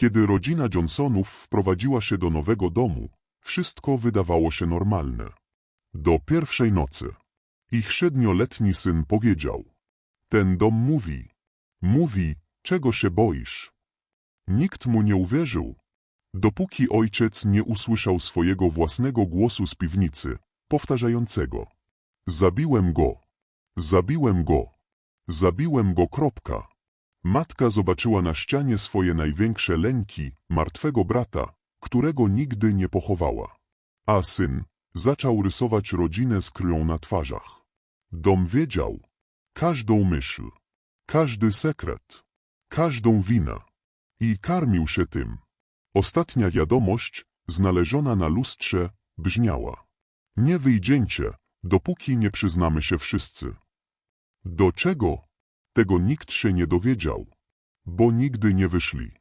Kiedy rodzina Johnsonów wprowadziła się do nowego domu, wszystko wydawało się normalne. Do pierwszej nocy. Ich siedmioletni syn powiedział. Ten dom mówi. Mówi, czego się boisz? Nikt mu nie uwierzył. Dopóki ojciec nie usłyszał swojego własnego głosu z piwnicy, powtarzającego. Zabiłem go. Zabiłem go. Zabiłem go. Kropka. Matka zobaczyła na ścianie swoje największe lęki, martwego brata, którego nigdy nie pochowała. A syn zaczął rysować rodzinę z krwią na twarzach. Dom wiedział każdą myśl, każdy sekret, każdą winę i karmił się tym. Ostatnia wiadomość, znaleziona na lustrze, brzmiała. Nie wyjdziecie, dopóki nie przyznamy się wszyscy. Do czego? Tego nikt się nie dowiedział, bo nigdy nie wyszli.